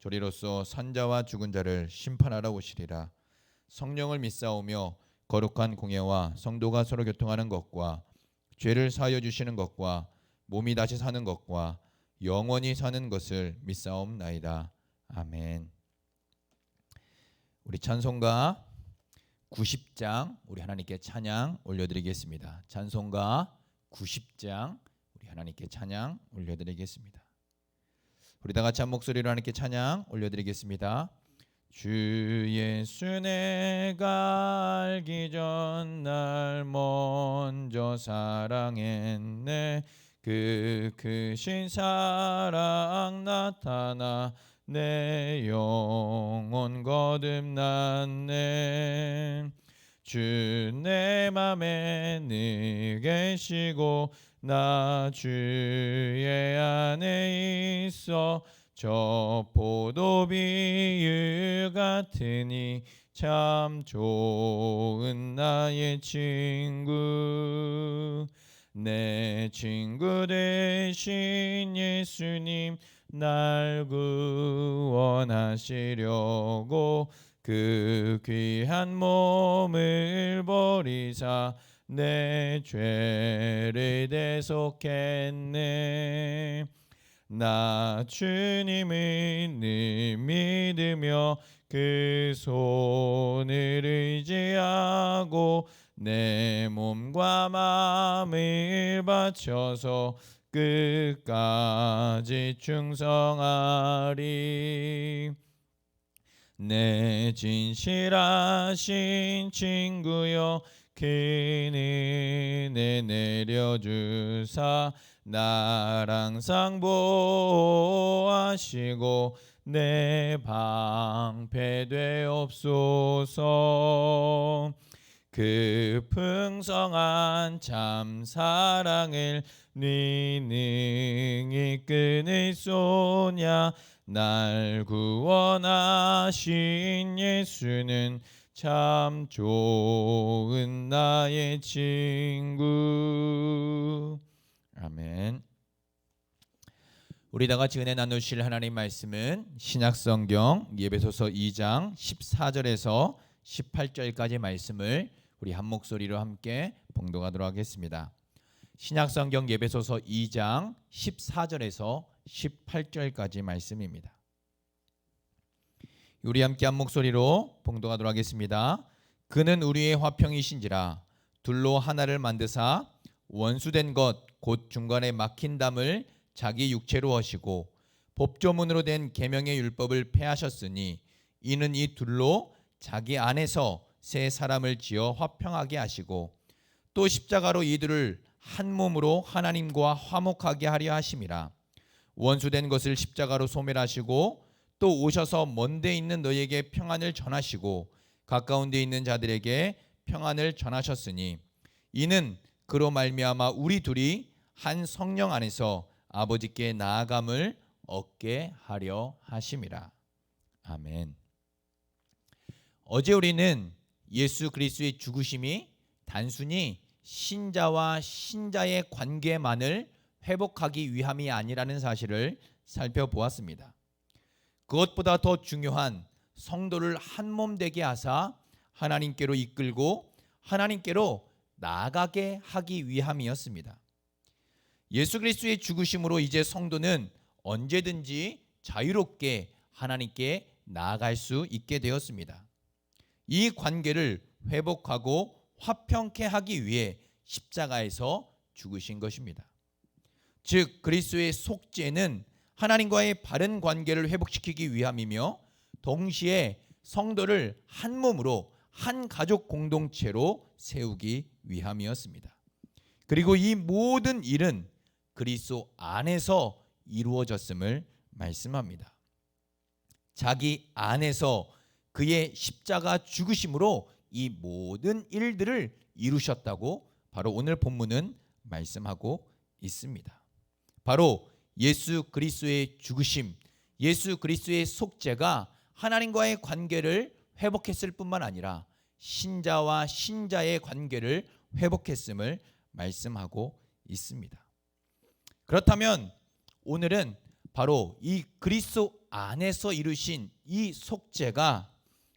조리로서 산자와 죽은 자를 심판하러 오시리라 성령을 믿사오며 거룩한 공예와 성도가 서로 교통하는 것과 죄를 사하여 주시는 것과 몸이 다시 사는 것과 영원히 사는 것을 믿사옵나이다 아멘. 우리 찬송가 90장 우리 하나님께 찬양 올려드리겠습니다. 찬송가 90장 우리 하나님께 찬양 올려드리겠습니다. 우리 다 같이 한 목소리로 하나님께 찬양 올려드리겠습니다. 주 예수 내가 알기 전 날 먼저 사랑했네 그 크신 사랑 나타나 내 영혼 거듭났네 주 내 맘에 늘 계시고 나 주의 안에 있어 저 포도비유 같으니 참 좋은 나의 친구. 내 친구 되신 예수님 날 구원하시려고 그 귀한 몸을 버리사 내 죄를 대속했네. 나 주님을 늘 믿으며 그 손을 의지하고 내 몸과 마음을 바쳐서 끝까지 충성하리. 내 진실하신 친구여 큰 은혜 내려주사. 나랑 상보하시고 내 방패 되옵소서. 그 풍성한 참 사랑을 네 능히 끊을 소냐. 날 구원하신 예수는 참 좋은 나의 친구 아멘 우리 다 같이 은혜 나누실 하나님 말씀은 신약성경 예배소서 2장 14절에서 18절까지 말씀을 우리 한 목소리로 함께 봉독하도록 하겠습니다. 신약성경 예배소서 2장 14절에서 18절까지 말씀입니다. 우리 함께 한 목소리로 봉독하도록 하겠습니다. 그는 우리의 화평이신지라 둘로 하나를 만드사 원수된 것 곧 중간에 막힌 담을 자기 육체로 하시고 법조문으로 된 계명의 율법을 폐하셨으니 이는 이 둘로 자기 안에서 새 사람을 지어 화평하게 하시고 또 십자가로 이들을 한 몸으로 하나님과 화목하게 하려 하심이라 원수된 것을 십자가로 소멸하시고 또 오셔서 먼데 있는 너희에게 평안을 전하시고 가까운 데 있는 자들에게 평안을 전하셨으니 이는 그로 말미암아 우리 둘이 한 성령 안에서 아버지께 나아감을 얻게 하려 하심이라. 아멘. 어제 우리는 예수 그리스도의 죽으심이 단순히 신자와 신자의 관계만을 회복하기 위함이 아니라는 사실을 살펴보았습니다. 그것보다 더 중요한 성도를 한 몸 되게 하사 하나님께로 이끌고 하나님께로 나아가게 하기 위함이었습니다. 예수 그리스도의 죽으심으로 이제 성도는 언제든지 자유롭게 하나님께 나아갈 수 있게 되었습니다. 이 관계를 회복하고 화평케 하기 위해 십자가에서 죽으신 것입니다. 즉 그리스도의 속죄는 하나님과의 바른 관계를 회복시키기 위함이며 동시에 성도를 한 몸으로 한 가족 공동체로 세우기 위함이었습니다. 그리고 이 모든 일은 그리스도 안에서 이루어졌음을 말씀합니다. 자기 안에서 그의 십자가 죽으심으로 이 모든 일들을 이루셨다고 바로 오늘 본문은 말씀하고 있습니다. 바로 예수 그리스도의 죽으심, 예수 그리스도의 속죄가 하나님과의 관계를 회복했을 뿐만 아니라 신자와 신자의 관계를 회복했음을 말씀하고 있습니다. 그렇다면 오늘은 바로 이 그리스도 안에서 이루신 이 속죄가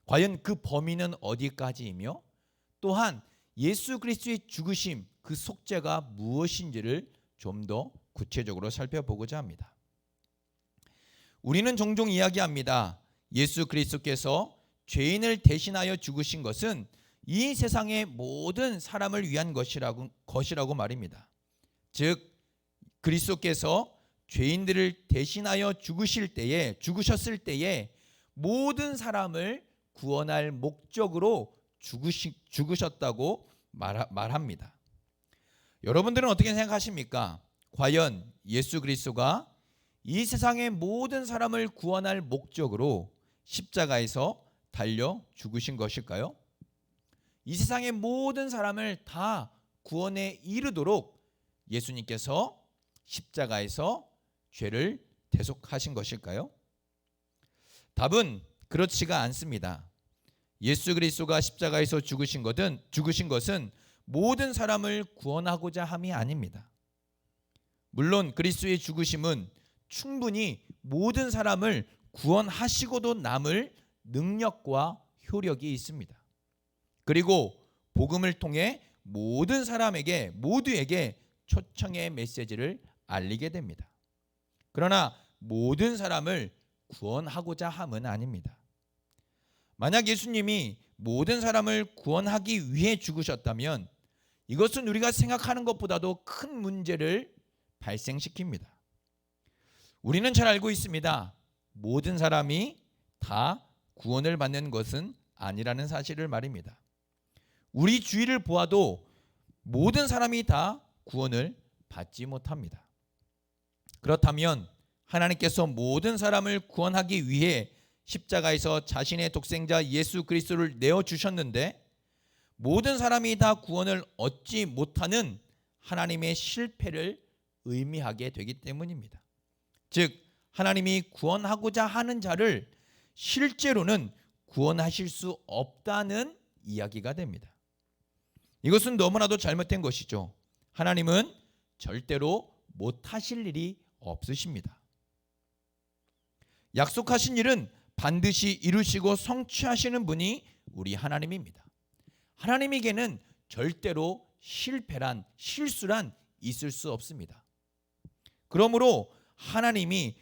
과연 그 범위는 어디까지이며 또한 예수 그리스도의 죽으심 그 속죄가 무엇인지를 좀 더 구체적으로 살펴보고자 합니다. 우리는 종종 이야기합니다. 예수 그리스도께서 죄인을 대신하여 죽으신 것은 이 세상의 모든 사람을 위한 것이라고, 것이라고 말입니다. 즉 그리스도께서 죄인들을 대신하여 죽으실 때에 죽으셨을 때에 모든 사람을 구원할 목적으로 죽으시, 죽으셨다고 말, 말합니다. 여러분들은 어떻게 생각하십니까? 과연 예수 그리스도가 이 세상의 모든 사람을 구원할 목적으로 십자가에서 달려 죽으신 것일까요? 이 세상의 모든 사람을 다 구원에 이르도록 예수님께서 십자가에서 죄를 대속하신 것일까요? 답은 그렇지가 않습니다. 예수 그리스도가 십자가에서 죽으신 것은 죽으신 것은 모든 사람을 구원하고자 함이 아닙니다. 물론 그리스도의 죽으심은 충분히 모든 사람을 구원하시고도 남을 능력과 효력이 있습니다. 그리고 복음을 통해 모든 사람에게 모두에게 초청의 메시지를 알리게 됩니다. 그러나 모든 사람을 구원하고자 함은 아닙니다. 만약 예수님이 모든 사람을 구원하기 위해 죽으셨다면 이것은 우리가 생각하는 것보다도 큰 문제를 발생시킵니다. 우리는 잘 알고 있습니다. 모든 사람이 다 구원을 받는 것은 아니라는 사실을 말입니다. 우리 주위를 보아도 모든 사람이 다 구원을 받지 못합니다. 그렇다면 하나님께서 모든 사람을 구원하기 위해 십자가에서 자신의 독생자 예수 그리스도를 내어 주셨는데 모든 사람이 다 구원을 얻지 못하는 하나님의 실패를 의미하게 되기 때문입니다. 즉 하나님이 구원하고자 하는 자를 실제로는 구원하실 수 없다는 이야기가 됩니다. 이것은 너무나도 잘못된 것이죠. 하나님은 절대로 못하실 일이 없으십니다. 약속하신 일은 반드시 이루시고 성취하시는 분이 우리 하나님입니다. 하나님에게는 절대로 실패란 실수란 있을 수 없습니다. 그러므로 하나님이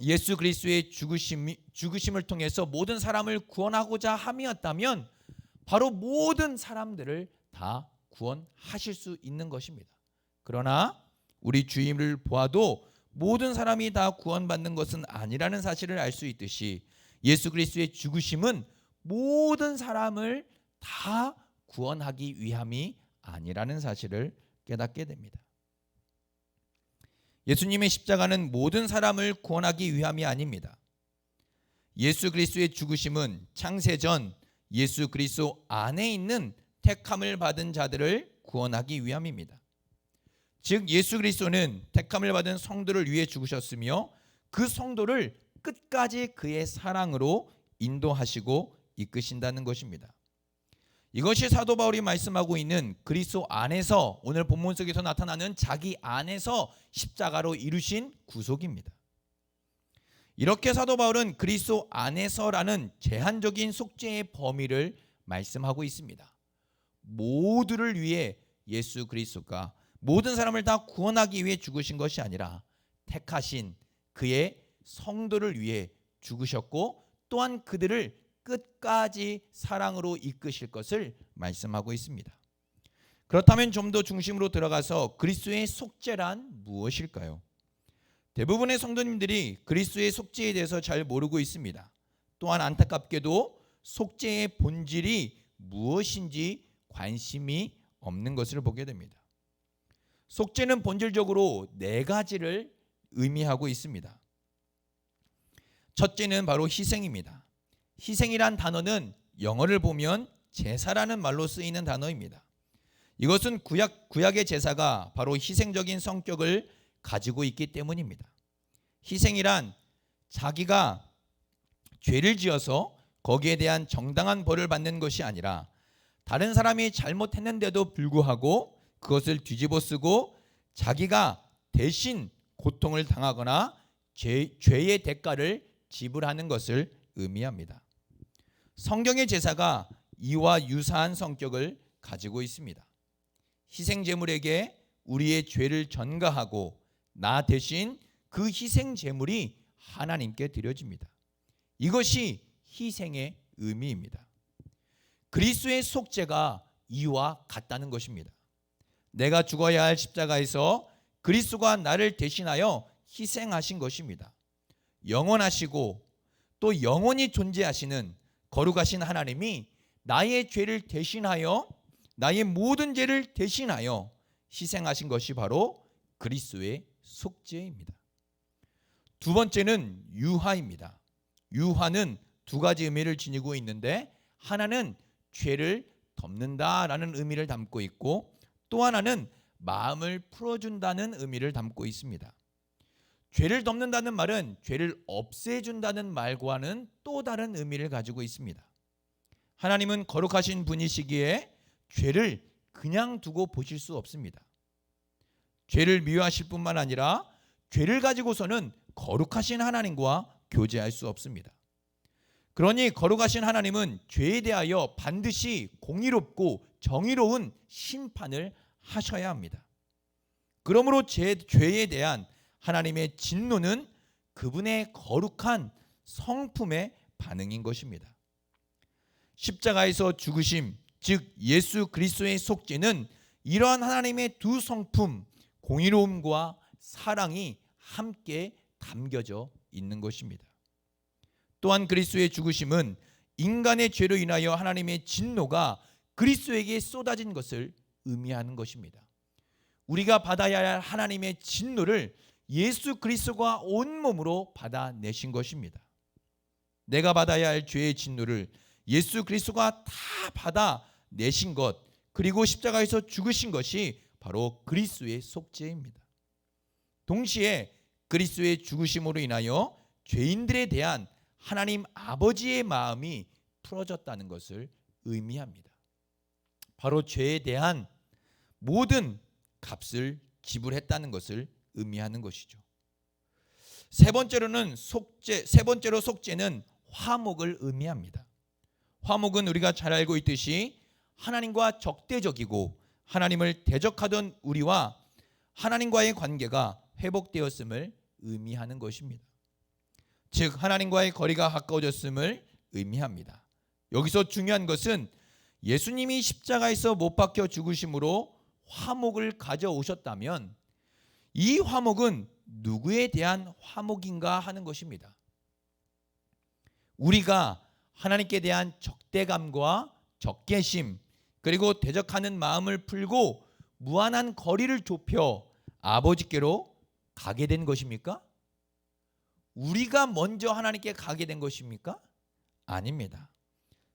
예수 그리스도의 죽으심, 죽으심을 통해서 모든 사람을 구원하고자 함이었다면 바로 모든 사람들을 다 구원하실 수 있는 것입니다. 그러나 우리 주임을 보아도 모든 사람이 다 구원받는 것은 아니라는 사실을 알 수 있듯이 예수 그리스도의 죽으심은 모든 사람을 다 구원하기 위함이 아니라는 사실을 깨닫게 됩니다. 예수님의 십자가는 모든 사람을 구원하기 위함이 아닙니다. 예수 그리스도의 죽으심은 창세전 예수 그리스도 안에 있는 택함을 받은 자들을 구원하기 위함입니다. 즉 예수 그리스도는 택함을 받은 성도를 위해 죽으셨으며 그 성도를 끝까지 그의 사랑으로 인도하시고 이끄신다는 것입니다. 이것이 사도 바울이 말씀하고 있는 그리스도 안에서 오늘 본문 속에서 나타나는 자기 안에서 십자가로 이루신 구속입니다. 이렇게 사도 바울은 그리스도 안에서라는 제한적인 속죄의 범위를 말씀하고 있습니다. 모두를 위해 예수 그리스도가 모든 사람을 다 구원하기 위해 죽으신 것이 아니라 택하신 그의 성도를 위해 죽으셨고 또한 그들을 끝까지 사랑으로 이끄실 것을 말씀하고 있습니다. 그렇다면 좀 더 중심으로 들어가서 그리스도의 속죄란 무엇일까요? 대부분의 성도님들이 그리스도의 속죄에 대해서 잘 모르고 있습니다. 또한 안타깝게도 속죄의 본질이 무엇인지 관심이 없는 것을 보게 됩니다. 속죄는 본질적으로 네 가지를 의미하고 있습니다. 첫째는 바로 희생입니다. 희생이란 단어는 영어를 보면 제사라는 말로 쓰이는 단어입니다. 이것은 구약 구약의 제사가 바로 희생적인 성격을 가지고 있기 때문입니다. 희생이란 자기가 죄를 지어서 거기에 대한 정당한 벌을 받는 것이 아니라 다른 사람이 잘못했는데도 불구하고 그것을 뒤집어 쓰고 자기가 대신 고통을 당하거나 죄, 죄의 대가를 지불하는 것을 의미합니다. 성경의 제사가 이와 유사한 성격을 가지고 있습니다. 희생 제물에게 우리의 죄를 전가하고 나 대신 그 희생 제물이 하나님께 드려집니다. 이것이 희생의 의미입니다. 그리스도의 속죄가 이와 같다는 것입니다. 내가 죽어야 할 십자가에서 그리스도가 나를 대신하여 희생하신 것입니다. 영원하시고 또 영원히 존재하시는 거룩하신 하나님이 나의 죄를 대신하여 나의 모든 죄를 대신하여 희생하신 것이 바로 그리스도의 속죄입니다. 두 번째는 유화입니다. 유화는 두 가지 의미를 지니고 있는데 하나는 죄를 덮는다라는 의미를 담고 있고 또 하나는 마음을 풀어준다는 의미를 담고 있습니다. 죄를 덮는다는 말은 죄를 없애준다는 말과는 또 다른 의미를 가지고 있습니다. 하나님은 거룩하신 분이시기에 죄를 그냥 두고 보실 수 없습니다. 죄를 미워하실 뿐만 아니라 죄를 가지고서는 거룩하신 하나님과 교제할 수 없습니다. 그러니 거룩하신 하나님은 죄에 대하여 반드시 공의롭고 정의로운 심판을 하셔야 합니다. 그러므로 제, 죄에 대한 하나님의 진노는 그분의 거룩한 성품의 반응인 것입니다. 십자가에서 죽으심, 즉 예수 그리스도의 속죄는 이러한 하나님의 두 성품, 공의로움과 사랑이 함께 담겨져 있는 것입니다. 또한 그리스도의 죽으심은 인간의 죄로 인하여 하나님의 진노가 그리스도에게 쏟아진 것을 의미하는 것입니다. 우리가 받아야 할 하나님의 진노를 예수 그리스도가 온 몸으로 받아내신 것입니다. 내가 받아야 할 죄의 진노를 예수 그리스도가 다 받아내신 것 그리고 십자가에서 죽으신 것이 바로 그리스도의 속죄입니다. 동시에 그리스도의 죽으심으로 인하여 죄인들에 대한 하나님 아버지의 마음이 풀어졌다는 것을 의미합니다. 바로 죄에 대한 모든 값을 지불했다는 것을 의미하는 것이죠. 세 번째로는 속죄 세 번째로 속죄는 화목을 의미합니다. 화목은 우리가 잘 알고 있듯이 하나님과 적대적이고 하나님을 대적하던 우리와 하나님과의 관계가 회복되었음을 의미하는 것입니다. 즉 하나님과의 거리가 가까워졌음을 의미합니다. 여기서 중요한 것은 예수님이 십자가에서 못 박혀 죽으심으로 화목을 가져오셨다면 이 화목은 누구에 대한 화목인가 하는 것입니다. 우리가 하나님께 대한 적대감과 적개심 그리고 대적하는 마음을 풀고 무한한 거리를 좁혀 아버지께로 가게 된 것입니까? 우리가 먼저 하나님께 가게 된 것입니까? 아닙니다.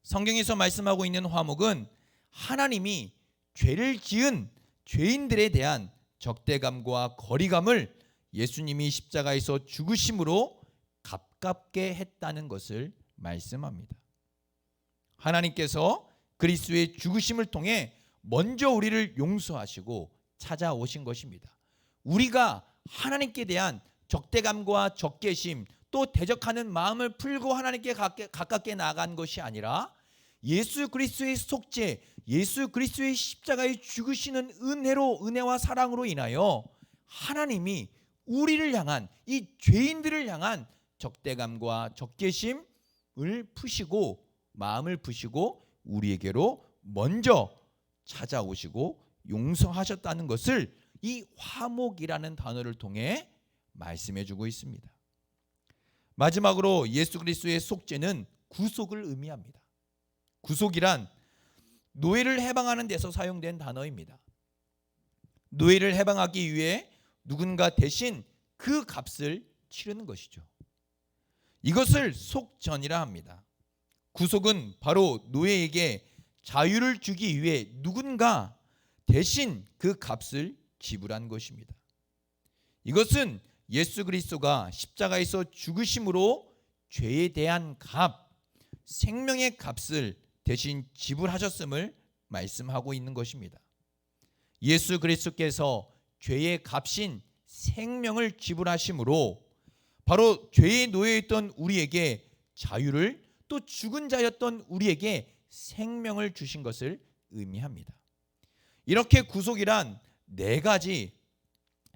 성경에서 말씀하고 있는 화목은 하나님이 죄를 지은 죄인들에 대한 적대감과 거리감을 예수님이 십자가에서 죽으심으로 가깝게 했다는 것을 말씀합니다. 하나님께서 그리스도의 죽으심을 통해 먼저 우리를 용서하시고 찾아오신 것입니다. 우리가 하나님께 대한 적대감과 적개심 또 대적하는 마음을 풀고 하나님께 가깝게 나간 것이 아니라 예수 그리스도의 속죄, 예수 그리스도의 십자가에 죽으시는 은혜로 은혜와 사랑으로 인하여 하나님이 우리를 향한 이 죄인들을 향한 적대감과 적개심을 푸시고 마음을 푸시고 우리에게로 먼저 찾아오시고 용서하셨다는 것을 이 화목이라는 단어를 통해 말씀해 주고 있습니다. 마지막으로 예수 그리스도의 속죄는 구속을 의미합니다. 구속이란 노예를 해방하는 데서 사용된 단어입니다. 노예를 해방하기 위해 누군가 대신 그 값을 치르는 것이죠. 이것을 속전이라 합니다. 구속은 바로 노예에게 자유를 주기 위해 누군가 대신 그 값을 지불한 것입니다. 이것은 예수 그리스도가 십자가에서 죽으심으로 죄에 대한 값, 생명의 값을 대신 지불하셨음을 말씀하고 있는 것입니다. 예수 그리스도께서 죄의 값인 생명을 지불하심으로 바로 죄의 노예에 있던 우리에게 자유를 또 죽은 자였던 우리에게 생명을 주신 것을 의미합니다. 이렇게 구속이란 네 가지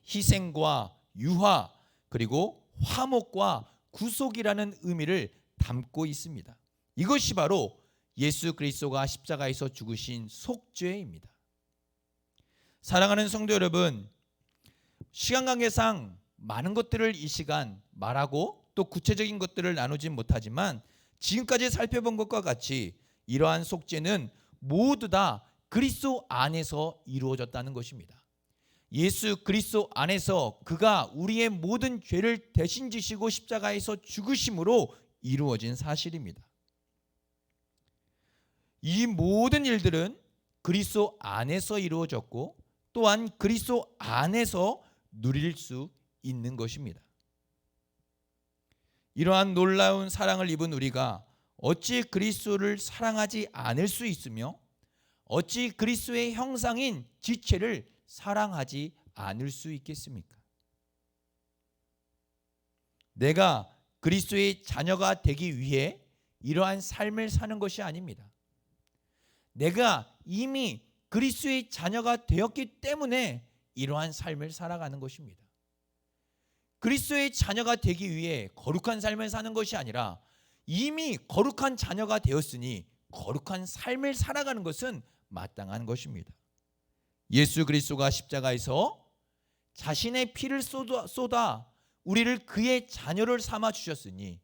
희생과 유화 그리고 화목과 구속이라는 의미를 담고 있습니다. 이것이 바로 예수 그리스도가 십자가에서 죽으신 속죄입니다. 사랑하는 성도 여러분, 시간 관계상 많은 것들을 이 시간 말하고 또 구체적인 것들을 나누진 못하지만 지금까지 살펴본 것과 같이 이러한 속죄는 모두 다 그리스도 안에서 이루어졌다는 것입니다. 예수 그리스도 안에서 그가 우리의 모든 죄를 대신 지시고 십자가에서 죽으심으로 이루어진 사실입니다. 이 모든 일들은 그리스도 안에서 이루어졌고 또한 그리스도 안에서 누릴 수 있는 것입니다. 이러한 놀라운 사랑을 입은 우리가 어찌 그리스도를 사랑하지 않을 수 있으며 어찌 그리스도의 형상인 지체를 사랑하지 않을 수 있겠습니까? 내가 그리스도의 자녀가 되기 위해 이러한 삶을 사는 것이 아닙니다. 내가 이미 그리스도의 자녀가 되었기 때문에 이러한 삶을 살아가는 것입니다. 그리스도의 자녀가 되기 위해 거룩한 삶을 사는 것이 아니라 이미 거룩한 자녀가 되었으니 거룩한 삶을 살아가는 것은 마땅한 것입니다. 예수 그리스도가 십자가에서 자신의 피를 쏟아, 쏟아 우리를 그의 자녀를 삼아 주셨으니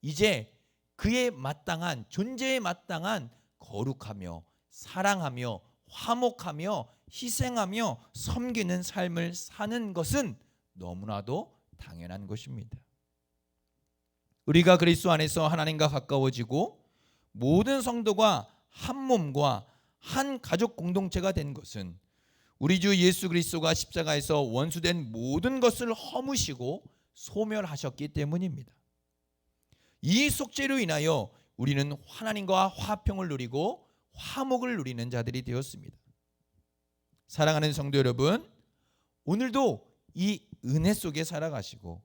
이제 그의 마땅한 존재에 마땅한 거룩하며 사랑하며 화목하며 희생하며 섬기는 삶을 사는 것은 너무나도 당연한 것입니다. 우리가 그리스도 안에서 하나님과 가까워지고 모든 성도가 한 몸과 한 가족 공동체가 된 것은 우리 주 예수 그리스도가 십자가에서 원수된 모든 것을 허무시고 소멸하셨기 때문입니다. 이 속죄로 인하여 우리는 하나님과 화평을 누리고 화목을 누리는 자들이 되었습니다. 사랑하는 성도 여러분, 오늘도 이 은혜 속에 살아가시고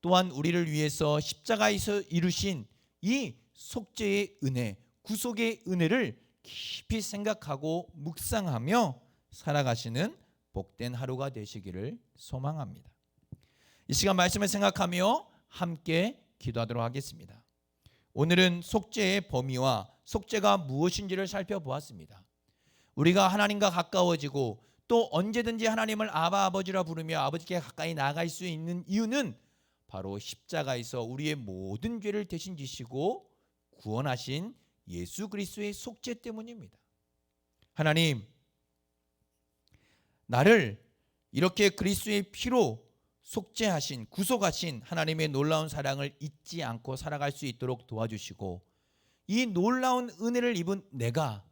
또한 우리를 위해서 십자가에서 이루신 이 속죄의 은혜, 구속의 은혜를 깊이 생각하고 묵상하며 살아가시는 복된 하루가 되시기를 소망합니다. 이 시간 말씀을 생각하며 함께 기도하도록 하겠습니다. 오늘은 속죄의 범위와 속죄가 무엇인지를 살펴보았습니다. 우리가 하나님과 가까워지고 또 언제든지 하나님을 아바 아버지라 부르며 아버지께 가까이 나갈 수 있는 이유는 바로 십자가에서 우리의 모든 죄를 대신 지시고 구원하신 예수 그리스도의 속죄 때문입니다. 하나님 나를 이렇게 그리스도의 피로 속죄하신 구속하신 하나님의 놀라운 사랑을 잊지 않고 살아갈 수 있도록 도와주시고 이 놀라운 은혜를 입은 내가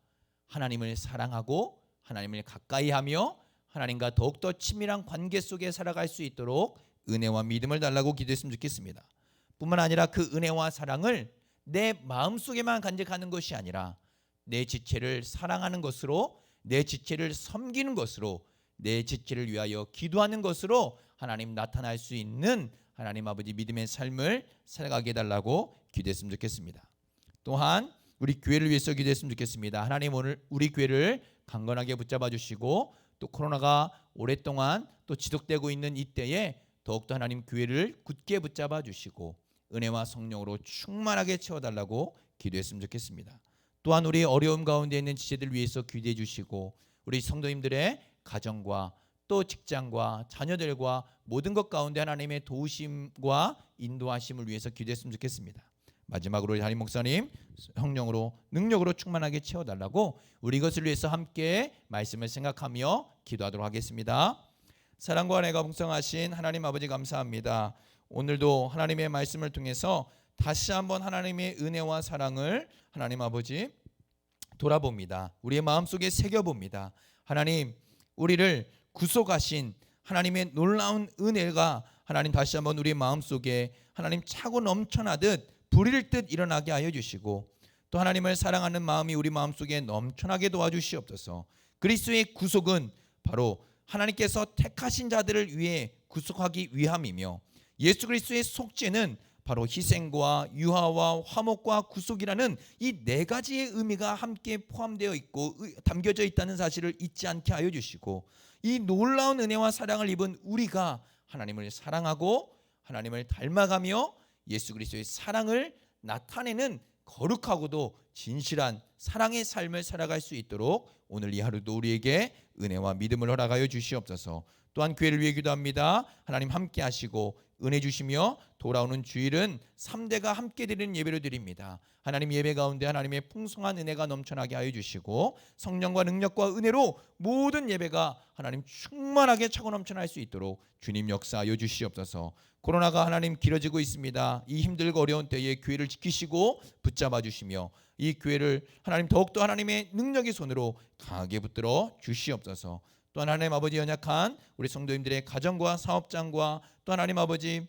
하나님을 사랑하고 하나님을 가까이 하며 하나님과 더욱더 친밀한 관계 속에 살아갈 수 있도록 은혜와 믿음을 달라고 기도했으면 좋겠습니다. 뿐만 아니라 그 은혜와 사랑을 내 마음속에만 간직하는 것이 아니라 내 지체를 사랑하는 것으로 내 지체를 섬기는 것으로 내 지체를 위하여 기도하는 것으로 하나님 나타날 수 있는 하나님 아버지 믿음의 삶을 살아가게 해달라고 기도했으면 좋겠습니다. 또한 우리 교회를 위해서 기도했으면 좋겠습니다. 하나님 오늘 우리 교회를 강건하게 붙잡아 주시고 또 코로나가 오랫동안 또 지속되고 있는 이때에 더욱더 하나님 교회를 굳게 붙잡아 주시고 은혜와 성령으로 충만하게 채워달라고 기도했으면 좋겠습니다. 또한 우리 어려움 가운데 있는 지체들 위해서 기도해 주시고 우리 성도님들의 가정과 또 직장과 자녀들과 모든 것 가운데 하나님의 도우심과 인도하심을 위해서 기도했으면 좋겠습니다. 마지막으로 우리 담임 목사님 성령으로 능력으로 충만하게 채워달라고 우리 이것을 위해서 함께 말씀을 생각하며 기도하도록 하겠습니다. 사랑과 은혜가 풍성하신 하나님 아버지 감사합니다. 오늘도 하나님의 말씀을 통해서 다시 한번 하나님의 은혜와 사랑을 하나님 아버지 돌아봅니다. 우리의 마음속에 새겨 봅니다. 하나님 우리를 구속하신 하나님의 놀라운 은혜가 하나님 다시 한번 우리의 마음속에 하나님 차고 넘쳐나듯 불일 듯 일어나게 하여 주시고 또 하나님을 사랑하는 마음이 우리 마음속에 넘쳐나게 도와주시옵소서. 그리스도의 구속은 바로 하나님께서 택하신 자들을 위해 구속하기 위함이며 예수 그리스도의 속죄는 바로 희생과 유하와 화목과 구속이라는 이 네 가지의 의미가 함께 포함되어 있고 의- 담겨져 있다는 사실을 잊지 않게 하여 주시고 이 놀라운 은혜와 사랑을 입은 우리가 하나님을 사랑하고 하나님을 닮아가며 예수 그리스도의 사랑을 나타내는 거룩하고도 진실한 사랑의 삶을 살아갈 수 있도록 오늘 이 하루도 우리에게 은혜와 믿음을 허락하여 주시옵소서. 또한 교회를 위해 기도합니다. 하나님 함께 하시고 은혜 주시며 돌아오는 주일은 3대가 함께 드리는 예배를 드립니다. 하나님 예배 가운데 하나님의 풍성한 은혜가 넘쳐나게 하여 주시고 성령과 능력과 은혜로 모든 예배가 하나님 충만하게 차고 넘쳐날 수 있도록 주님 역사하여 주시옵소서. 코로나가 하나님 길어지고 있습니다. 이 힘들고 어려운 때에 교회를 지키시고 붙잡아 주시며 이 교회를 하나님 더욱더 하나님의 능력의 손으로 강하게 붙들어 주시옵소서. 또 하나님 아버지 연약한 우리 성도님들의 가정과 사업장과 또 하나님 아버지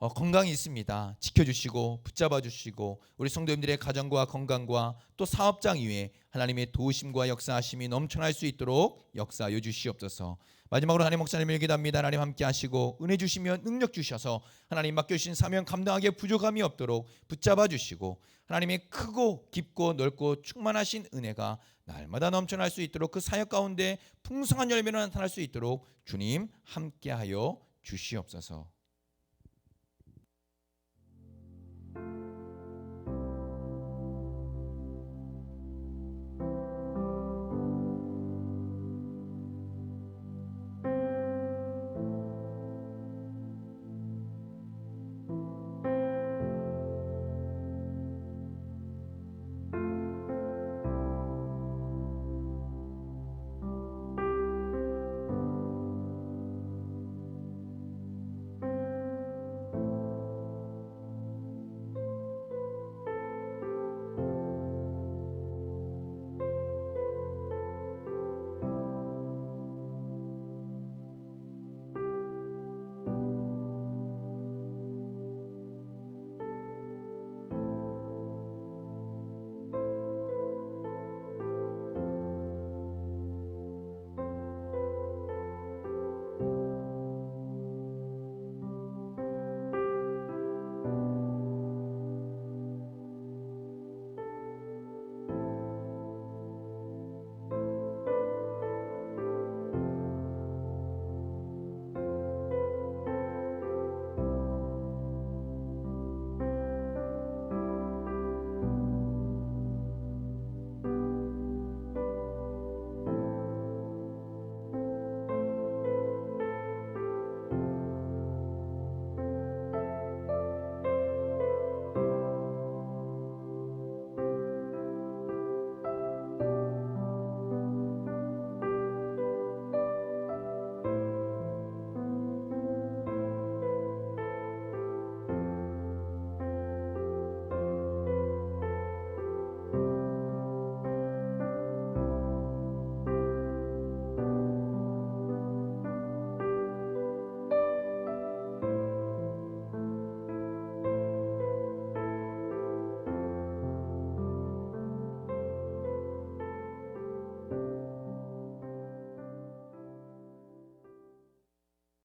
어, 건강이 있습니다. 지켜주시고 붙잡아 주시고 우리 성도님들의 가정과 건강과 또 사업장 이외에 하나님의 도우심과 역사하심이 넘쳐날 수 있도록 역사하여 주시옵소서. 마지막으로 하나님 목사님을 기도합니다. 하나님 함께 하시고 은혜 주시며 능력 주셔서 하나님 맡겨주신 사명 감당하기에 부족함이 없도록 붙잡아 주시고 하나님의 크고 깊고 넓고 충만하신 은혜가 날마다 넘쳐날 수 있도록 그 사역 가운데 풍성한 열매로 나타날 수 있도록 주님 함께하여 주시옵소서.